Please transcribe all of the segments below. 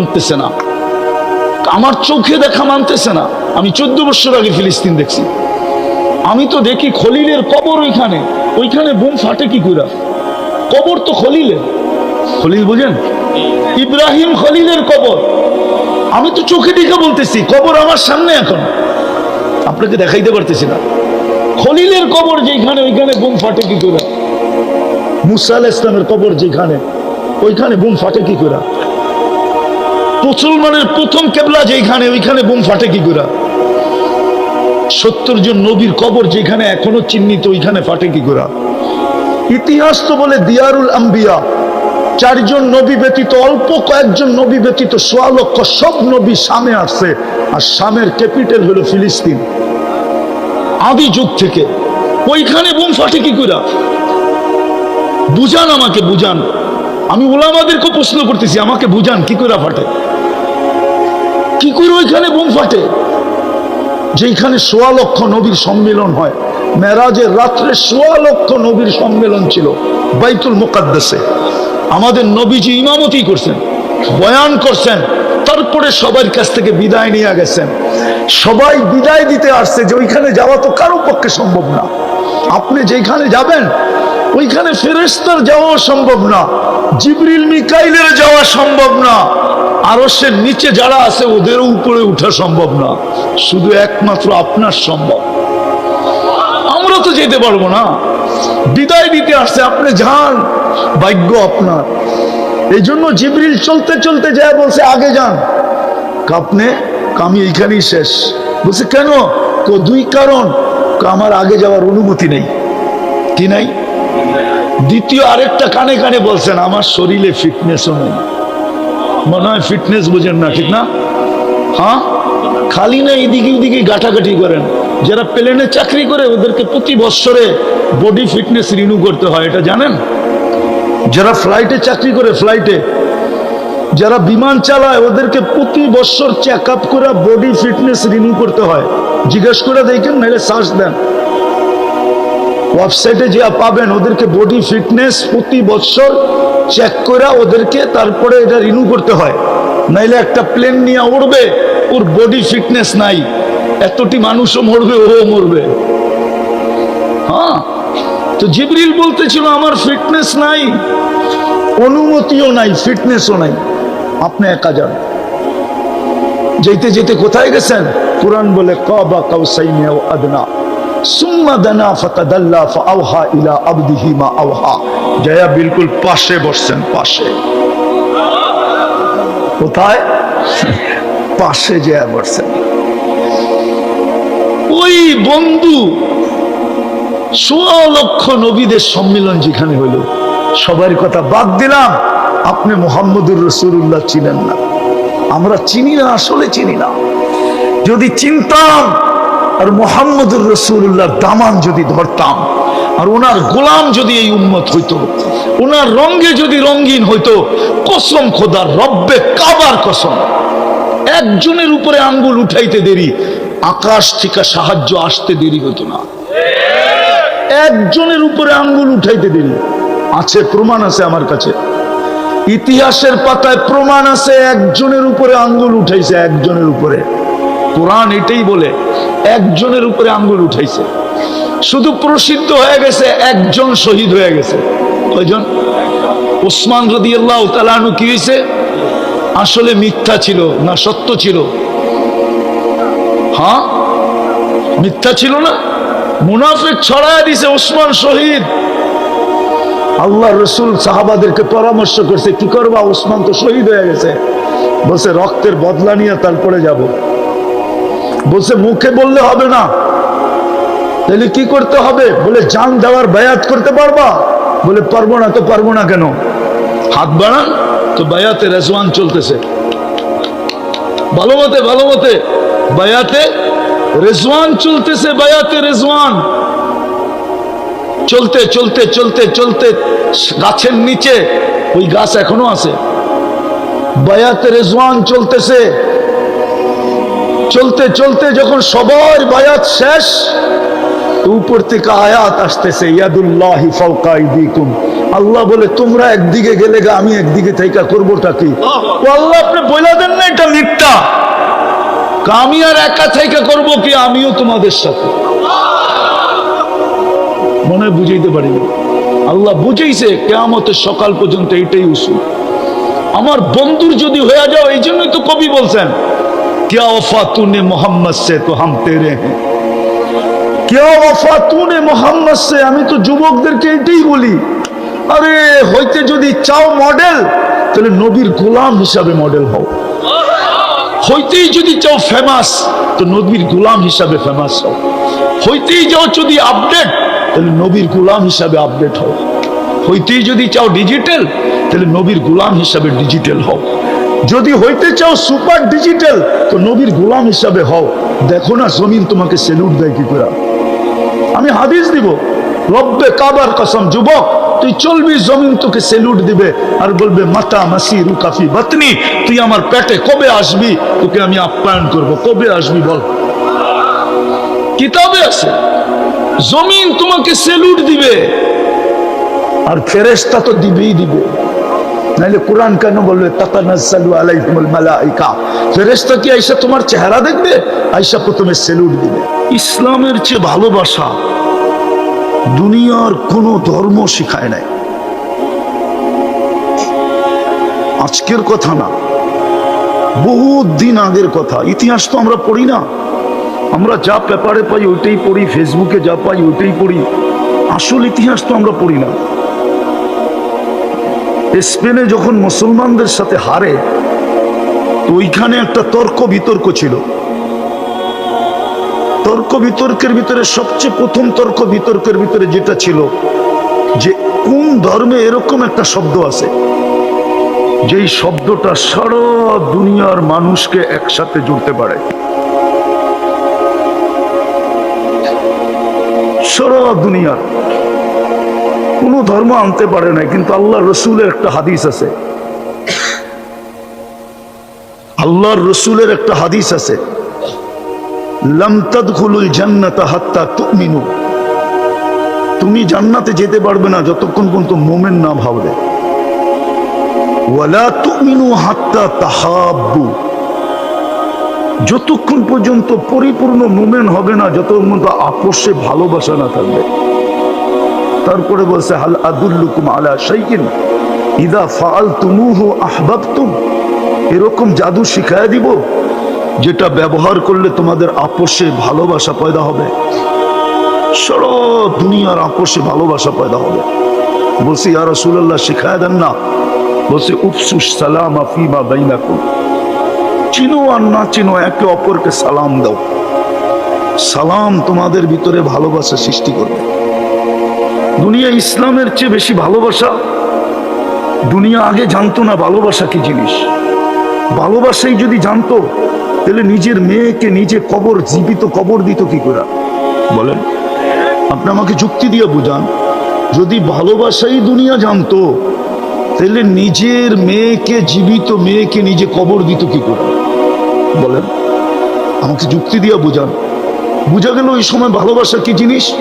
মানতেছে না। আমার চোখে দেখা মানতেছে না। আমি চোদ্দ বছর আগে ফিলিস্তিন দেখছি। আমি তো দেখি খলিলের কবর ওইখানে। ওইখানে বুম ফাটে কি করে কবর তো খলিলের খলিল বুঝেন? ইব্রাহিম খলিলের কবর। আমি তো চোখে দেখে বলতেছি, কবর আমার সামনে এখন। আপনাকে দেখাইতে পারতেছি না। খলিলের কবর যেখানে ওইখানে বুম ফাটে কি করে মুসা আলাহ ইসলামের কবর যেখানে ওইখানে বুম ফাটে কি করে মুসলমানের প্রথম কেবলা যেখানে ওইখানে বুম ফাটে কি করে? সত্তর জন নবীর কবর যেখানে এখনও চিহ্নিত, ওইখানে ফাটে কি করে? ইতিহাস তো বলে দিয়ারুল আম্বিয়া, চারজন নবী ব্যতীত, অল্প কয়েকজন নবী ব্যতীত সোয়া লক্ষ সব নবী সামে আসছে, আর সামের ক্যাপিটাল হলো ফিলিস্তিন। আদি যুগ থেকে। ওইখানে বোম ফাটে কি করে? বুঝান আমাকে, বুঝান। আমি ওলামাদেরকে প্রশ্ন করতেছি, আমাকে বুঝান, কি করে ফাটে? কি করে ওইখানে বুম ফাটে? যেখানে সোয়া লক্ষ নবীর সম্মেলন হয়। মেরাজের রাত্রে সোয়া লক্ষ নবীর সম্মেলন ছিল বাইতুল মুকাদ্দাসে। আমাদের নবীজি ইমামতি করছেন, বয়ান করছেন, তারপরে সবার কাছ থেকে বিদায় নিয়ে গেছেন। সবাই বিদায় দিতে আসছে যে ওইখানে যাওয়া তো কারও পক্ষে সম্ভব না। আপনি যেখানে যাবেন ওইখানে ফেরেস্তার যাওয়া সম্ভব না, জিবরিল মিকাইলের যাওয়া সম্ভব না আরও সে নিচে যারা আছে ওদেরও উপরে উঠা সম্ভব না, শুধু একমাত্র আপনার সম্ভব। আমরা তো যেতে পারব না। বিদায় দিতে আসছে, আপনি যান, ভাগ্য আপনার। এই জন্য জিবরিল চলতে চলতে যায়, বলছে, আগে যান। আপনি আমি এইখানেই শেষ। বলছে, কেন? তো দুই কারণ। আমার আগে যাওয়ার অনুমতি নেই। কি নাই? দ্বিতীয় আরেকটা কানে কানে বলছেন, আমার শরীরে ফিটনেসও নেই। মনে হয় ফিটনেস বুঝেন না, ঠিক না? হ্যাঁ? খালি না এদিকে ওদিকে গাটাগাটি করেন। যারা প্লেনে চাকরি করে, ওদেরকে প্রতি বছরে বডি ফিটনেস রিনিউ করতে হয়, এটা জানেন? যারা ফ্লাইটে চাকরি করে ফ্লাইটে যারা বিমান চালায়, ওদেরকে প্রতি বছর চেক আপ করে বডি ফিটনেস রিনিউ করতে হয়। জিজ্ঞেস করে দেখেন, নাহলে সার্চ দেন। ওয়েবসাইটে যা পাবেন, ওদেরকে বডি ফিটনেস প্রতি বছর চেক করে ওদেরকে তারপরে এটা রিনিউ করতে হয়। নাইলে একটা প্লেন নিয়ে উড়বে, ওর বডি ফিটনেস নাই। এতটি মানুষও মরবে ও মরবে। হ্যাঁ? তো জিবরিল বলতেছিল, আমার ফিটনেস নাই, অনুমতিও নাই ফিটনেসও নাই। আপনি একা যান। যেতে যেতে কোথায় গেছেন? কোরআন বলে, কবা কাউসাইনি আদনা। সুম্মা দানা ফাতাদাল্লা ফাআওহা ইলা আবদিহি মা আওহা। জয়া বিলকুল পাশে বসছেন পাশে। কোথায়? পাশে জয়া বসছেন। ওই বন্ধু সোয়া লক্ষ নবীদের সম্মেলন যেখানে হলো সবার কথা বাদ দিলাম আপনি মোহাম্মদুর রসুল্লাহ চিনেন না। আমরা চিনি না আসলে চিনি না। যদি চিনতাম আর মোহাম্মদুর রসুল্লাহ দামান যদি ধরতাম, আর ওনার গোলাম যদি এই উন্মত হইতো ওনার রঙ্গে যদি রঙ্গিন হইতো, কসম খোদার রব্বে কাবার কসম। একজনের উপরে আঙ্গুল উঠাইতে দেরি, আকাশ থেকে সাহায্য আসতে দেরি হতো না। একজনের উপরে আঙ্গুল উঠাইতে দেরি। আছে, প্রমাণ আছে আমার কাছে। ইতিহাসের পাতায় প্রমাণ আছে, একজনের উপরে আঙ্গুল উঠাইছে একজনের উপরে। কোরআন এটাই বলে একজনের উপরে আঙ্গুল উঠাইছে। শুধু প্রসিদ্ধ হয়ে গেছে, একজন শহীদ হয়ে গেছে। কয়জন? ওসমান রদি আল্লাহ তালানু কি হয়েছে আসলে মিথ্যা ছিল না, সত্য ছিল। হ্যাঁ? মিথ্যা ছিল না। মুনাফিক ছড়ায় দিছে ওসমান শহীদ। আল্লাহ রসুল সাহাবাদেরকে পরামর্শ করছে, কি করবা? ওসমান তো শহীদ হয়ে গেছে। বলছে, রক্তের বদলা নিয়ে তারপরে যাব। বলছে, মুখে বললে হবে না। তাহলে কি করতে হবে? বলে, জান দেওয়ার বায়াত করতে পারবা? বলে, পারব না তো পারব না কেন? হাত বাড়ান, তো বায়াতে রেজওয়ান চলতেছে। ভালো মতে ভালো মতে, বায়াতে রেজওয়ান চলতেছে, বায়াতে রেজওয়ান। চলতে চলতে চলতে চলতে গাছের নিচে, ওই গাছ এখনও আছে। বায়াতে রেজওয়ান চলতেছে। চলতে চলতে যখন সবার বায়াত শেষ উপর থেকে আয়াত আসতেছে ইয়াদুল্লাহি ফাওকা আইদিকুম। আল্লাহ বলে তোমরা একদিকে গেলে গা আমি একদিকে থাইকা করবোটা কি? ও আল্লাহ আপনি বইলা দেন না এটা মিথ্যা। আমি আর একা থাইকা করব কি? আমিও তোমাদের সাথে। মনে বুঝাইতে পারি। আল্লাহ বুঝাইছে কেয়ামতের সকাল পর্যন্ত এটাই উসুল। আমার বন্ধুর যদি হয়ে যাও এই জন্যই তো কবি বলছেন क्या वफा तूने मोहम्मद से तो हम तेरे हैं क्या वफा तूने मोहम्मद से আমি তো যুবকদেরকে এটাই বলি আরে হইতে যদি চাও মডেল তাহলে নবীর গোলাম হিসাবে মডেল হও হইতেই যদি চাও ফেমাস তো নবীর গোলাম হিসাবে ফেমাস হও হইতেই যাও যদি আপডেট তাহলে নবীর গোলাম হিসাবে আপডেট হও হইতেই যদি চাও ডিজিটাল তাহলে নবীর গোলাম হিসাবে ডিজিটাল হও যদি হইতে চাও সুপার ডিজিটাল, তো নবীর গোলাম হিসাবে হও। দেখো না জমিন তোমাকে সেলুট দেয় কি করে? আমি হাদিস দিব, রব্বে কাবার কসম, যুবক, তুই চলবি জমিন, তোকে সেলুট দিবে আর বলবে, মাতা মাসি রুকাফি বাতনি, তুই আমার পেটে কবে আসবি? তোকে আমি আপ্যায়ন করব, কবে আসবি বল? কিতাবে আছে, জমিন তোমাকে সেলুট দিবে, আর ফেরেশতা তো দিবেই দিবে। নাহলে কোরআন কেন বলবে? ফেরেশতা কি আইসা তোমার চেহারা দেখবে? আইসা প্রথমে সেলুট দিবে। ইসলামের চেয়ে ভালোবাসা দুনিয়ার কোনো ধর্ম শিখায় নাই। আজকের কথা না, বহুত দিন আগের কথা। ইতিহাস তো আমরা পড়ি না। আমরা যা পেপারে পাই ওইটাই পড়ি, ফেসবুকে যা পাই ওইটাই পড়ি। আসল ইতিহাস তো আমরা পড়ি না। স্পেনে যখন মুসলমানদের সাথে হারে, তো ওইখানে একটা তর্ক বিতর্ক ছিল। তর্ক বিতর্কের ভিতরে সবচেয়ে প্রথম তর্ক বিতর্কের ভিতরে যেটা ছিল যে কোন ধর্মে এরকম একটা শব্দ আছে, যেই শব্দটা সারা দুনিয়ার মানুষকে একসাথে জুড়তে পারে। সারা দুনিয়ার। কোন ধর্ম আনতে পারে না কিন্তু আল্লাহ রসুলের একটা হাদিস আছে। আল্লাহর রসুলের একটা হাদিস আছে। তুমি জান্নাতে যেতে পারবে না যতক্ষণ পর্যন্ত মোমেন না ভাববে। ওয়ালা তুমিনু হাত্তা তাহাব্বু। যতক্ষণ পর্যন্ত পরিপূর্ণ মোমেন হবে না, যতক্ষণ পর্যন্ত আপোষে ভালোবাসা না থাকবে। তারপরে বলছে, হাল আদুল্লুকুম আলা শাইকিন ইদা ফাল তুমুহু আহবাবতুম। এরকম জাদু শিখায় দিব, যেটা ব্যবহার করলে তোমাদের আপোষে ভালোবাসা পয়দা হবে। সারা দুনিয়ার আপোষে ভালোবাসা পয়দা হবে। বলছি আর রসুল্লাহ শিখায় দেন না। বলছে উপসুস সালাম আফিমা বাইনাকুম। চিনো আর না চিনো, একে অপরকে সালাম দাও। সালাম তোমাদের ভিতরে ভালোবাসা সৃষ্টি করবে। দুনিয়া ইসলামের চেয়ে বেশি ভালোবাসা? দুনিয়া আগে জানতো না ভালোবাসা কি জিনিস। ভালোবাসাই যদি জানতো, তাহলে নিজের মেয়েকে নিজে কবর, জীবিত কবর দিত কি করে? বলেন। আপনি আমাকে যুক্তি দিয়ে বুঝান। যদি ভালোবাসাই দুনিয়া জানতো, তাহলে নিজের মেয়েকে, জীবিত মেয়েকে নিজে কবর দিত কি করে? বলেন। আমাকে যুক্তি দিয়ে বুঝান। বুঝা গেল ওই সময় ভালোবাসা কি জিনিস?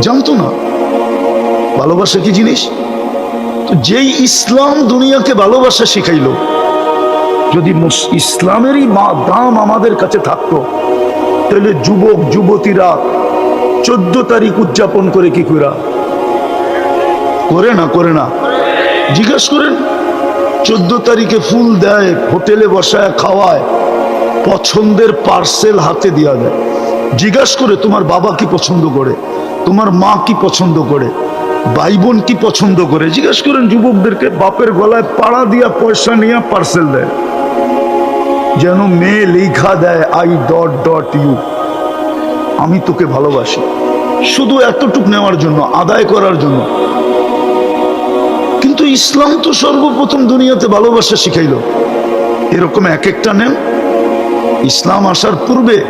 জানতো না। ভালোবাসা কি জিনিস? তো যেই ইসলাম দুনিয়াকে ভালোবাসা শিখাইলো, যদি ইসলামেরই মা, দাম আমাদের কাছে থাকতো, তাহলে যুবক, যুবতীরা চোদ্দ তারিখ উদযাপন করে কি করা? করে না করে না। জিজ্ঞেস করেন, চোদ্দ তারিখে ফুল দেয়, হোটেলে বসায়, খাওয়ায়, পছন্দের পার্সেল হাতে দেওয়া দেয় জিজ্ঞাস করে, তোমার বাবা কি পছন্দ করে? তোমার মা কি পছন্দ করে? ভাই বোন কি পছন্দ করে? জিজ্ঞেস করেন যুবকদেরকে, বাপের গলায় পাড়া দিয়া পয়সা নিয়ে পার্সেল দেয়। যেন মেয়ে লেখা দেয় আই ডট ডট ইউ আমি তোকে ভালোবাসি। শুধু এতটুক নেওয়ার জন্য, আদায় করার জন্য। কিন্তু ইসলাম তো সর্বপ্রথম দুনিয়াতে ভালোবাসা শিখাইল। এরকম এক একটা নেন। ইসলাম আসার পূর্বে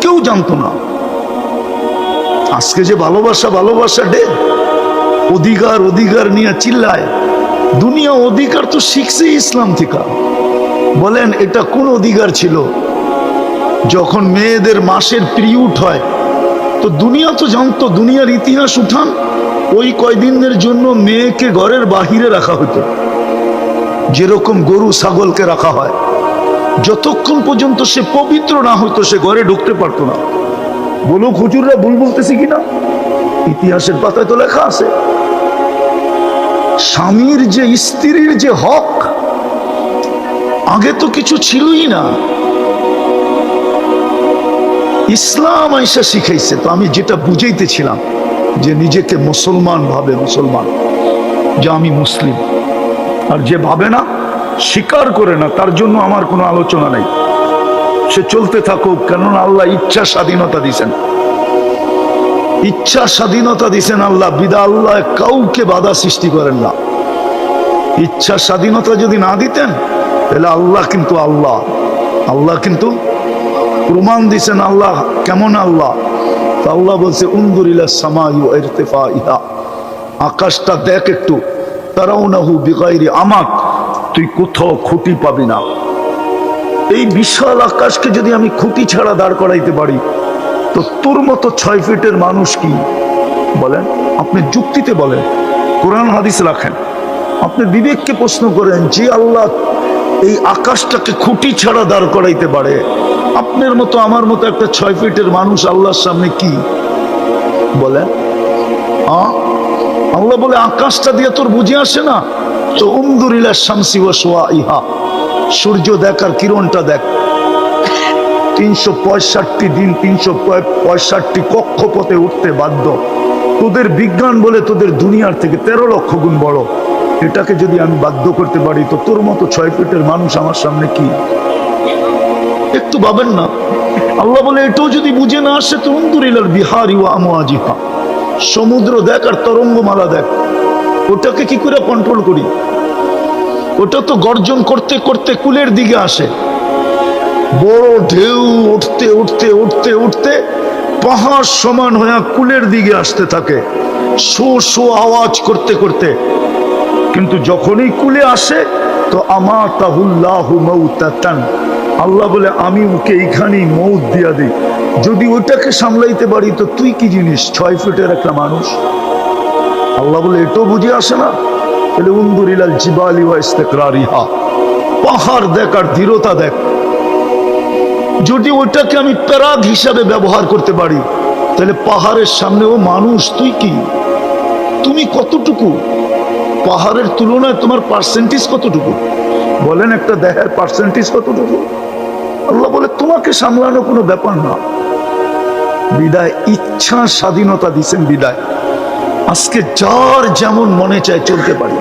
কেউ জানতো না। আজকে যে ভালোবাসা ভালোবাসা ডে অধিকার অধিকার নিয়ে চিল্লায়। দুনিয়া অধিকার তো শিখছে ইসলাম থেকে। বলেন, এটা কোন অধিকার ছিল? যখন মেয়েদের মাসের পিরিয়ড হয়, তো দুনিয়া তো জানতো, দুনিয়ার ইতিহাস উঠান, ওই কয়দিনের জন্য মেয়েকে ঘরের বাহিরে রাখা হতো। যেরকম গরু ছাগলকে রাখা হয়। যতক্ষণ পর্যন্ত সে পবিত্র না হতো, সে ঘরে ঢুকতে পারতো না। বলুক, হুজুররা ভুল বলতেছি কিনা? ইতিহাসের পাতায় তো লেখা আছে। স্বামীর যে স্ত্রীর যে হক, আগে তো কিছু ছিলই না। ইসলাম আইসা শিখাইছে, তো আমি যেটা বুঝাইতেছিলাম যে নিজেকে মুসলমান ভাবে মুসলমান, যে আমি মুসলিম। আর যে ভাবে না, স্বীকার করে না, তার জন্য আমার কোনো আলোচনা নেই। সে চলতে থাকুক, কেননা আল্লাহ ইচ্ছা স্বাধীনতা দিছেন ইচ্ছা স্বাধীনতা দিছেন আল্লাহ বিদা আল্লাহ, কাউকে বাধা সৃষ্টি করেন না। ইচ্ছা স্বাধীনতা যদি না দিতেন, তাহলে আল্লাহ কিন্তু আল্লাহ। আল্লাহ কিন্তু প্রমাণ দিছেন আল্লাহ, কেমন আল্লাহ? তা আল্লাহ বলছে উন্দুরিলা সামায়ু ইরতেফা ইহা আকাশটা দেখ একটু। তারাও না হু বিগাইরি আমাক, তুই কোথাও খুঁটি পাবি না। এই বিশাল আকাশকে যদি আমি খুঁটি ছাড়া দাঁড় করাইতে পারি তো তোর মতো ছয় ফিটের মানুষ কি? বলেন, আপনি যুক্তিতে বলেন, কোরআন হাদিস রাখেন। আপনি বিবেককে প্রশ্ন করেন, যে আল্লাহ এই আকাশটাকে খুঁটি ছাড়া দাঁড় করাইতে পারে, আপনার মতো আমার মতো একটা ছয় ফিটের মানুষ আল্লাহর সামনে কি? বলেন? আল্লাহ বলে, আকাশটা দিয়ে তোর বুঝে আসে না? তো উমদুরিলা শামসি ও সোয়া ইহা, সূর্য দেখ আর কিরণটা দেখ। তিনশো পঁয়ষট্টি দিন তিনশো পঁয়ষট্টি কক্ষপথে উঠতে বাধ্য। তোদের বিজ্ঞান বলে তোদের দুনিয়ার থেকে তেরো লক্ষ গুণ বড়। এটাকে যদি আমি বাধ্য করতে পারি, তো তোর মতো ছয় ফিটের মানুষ আমার সামনে কি? একটু ভাবেন না। আল্লাহ বলে, এটাও যদি বুঝে না আসে, তো উন্দুরিলার বিহারি ও আমোয়াজিহা সমুদ্র দেখ আর তরঙ্গমালা দেখ। ওটাকে কি করে কন্ট্রোল করি? ওটা তো গর্জন করতে করতে কুলের দিকে আসে। বড় ঢেউ উঠতে উঠতে উঠতে উঠতে পাহাড় সমান হয়ে কুলের দিকে আসতে থাকে। শো শো আওয়াজ করতে করতে। কিন্তু যখনই কুলে আসে, তো আমা তাহুল্লাহ আল্লাহ বলে, আমি ওকে এইখানেই মৌত দিয়া দিই। যদি ওটাকে সামলাইতে পারি, তো তুই কি জিনিস? ছয় ফুটের একটা মানুষ? আল্লাহ বলে এটাও বুঝে আসে না? তাহলে উন্দুরিলাল জিবালি ওয়া পাহাড় দেখ আর দৃঢ়তা দেখ। যদি ওটাকে আমি প্যারাগ হিসাবে ব্যবহার করতে পারি, তাহলে পাহাড়ের সামনে ও মানুষ, তুই কি? তুমি কতটুকু? পাহাড়ের তুলনায় তোমার পার্সেন্টেজ কতটুকু? বলেন একটা দেহের পার্সেন্টেজ কতটুকু? আল্লাহ বলে, তোমাকে সামলানো কোনো ব্যাপার না। বিদায়, ইচ্ছা স্বাধীনতা দিছেন বিদায়। আজকে যার যেমন মনে চায় চলতে পারি।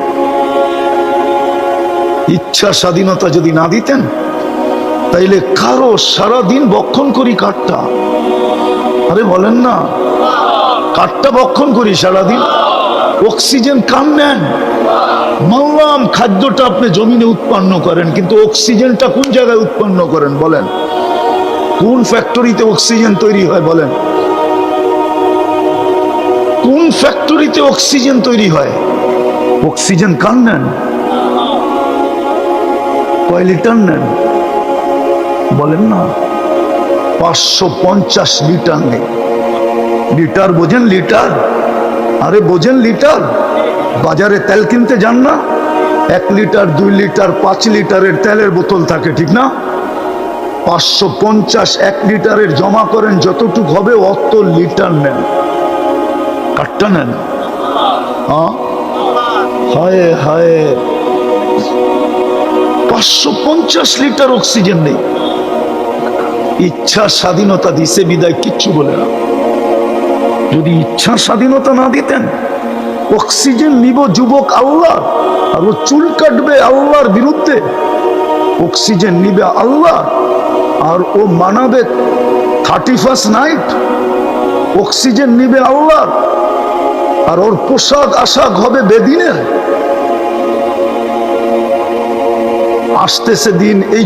ইচ্ছা স্বাধীনতা যদি না দিতেন তাইলে কারও সারাদিন বক্ষণ করি কাঠটা? আরে বলেন না। কাঠটা বক্ষণ করি সারাদিন? অক্সিজেন কাম নেন। মানলাম খাদ্যটা আপনি জমিনে উৎপন্ন করেন, কিন্তু অক্সিজেনটা কোন জায়গায় উৎপন্ন করেন বলেন? কোন ফ্যাক্টরিতে অক্সিজেন তৈরি হয় বলেন? কোন ফ্যাক্টরিতে অক্সিজেন তৈরি হয়? অক্সিজেন কান নেন। কয় লিটার নেন? বলেন না, পাঁচশো পঞ্চাশ লিটার নেই। লিটার বোঝেন লিটার? আরে বোঝেন লিটার? বাজারে তেল কিনতে যান না? এক লিটার, দুই লিটার, পাঁচ লিটারের তেলের বোতল থাকে, ঠিক না? পাঁচশো পঞ্চাশ এক লিটারের জমা করেন, যতটুক হবে অত লিটার নেন। কাঠটা নেন। হায় হায়। পাঁচশো পঞ্চাশ লিটার অক্সিজেন নেই। ইচ্ছা স্বাধীনতা দিছে, বিদায় কিচ্ছু বলে না। যদি ইচ্ছা স্বাধীনতা না দিতেন, অক্সিজেন নিব যুবক আল্লাহ, আর ও চুল কাটবে আল্লাহর বিরুদ্ধে। অক্সিজেন নিবে আল্লাহ, আর ও মানাবে থার্টি ফার্স্ট নাইট। অক্সিজেন নিবে আল্লাহ, আর ওর পোশাক আশাক হবে বেদিনের। আসতেছে দিন এই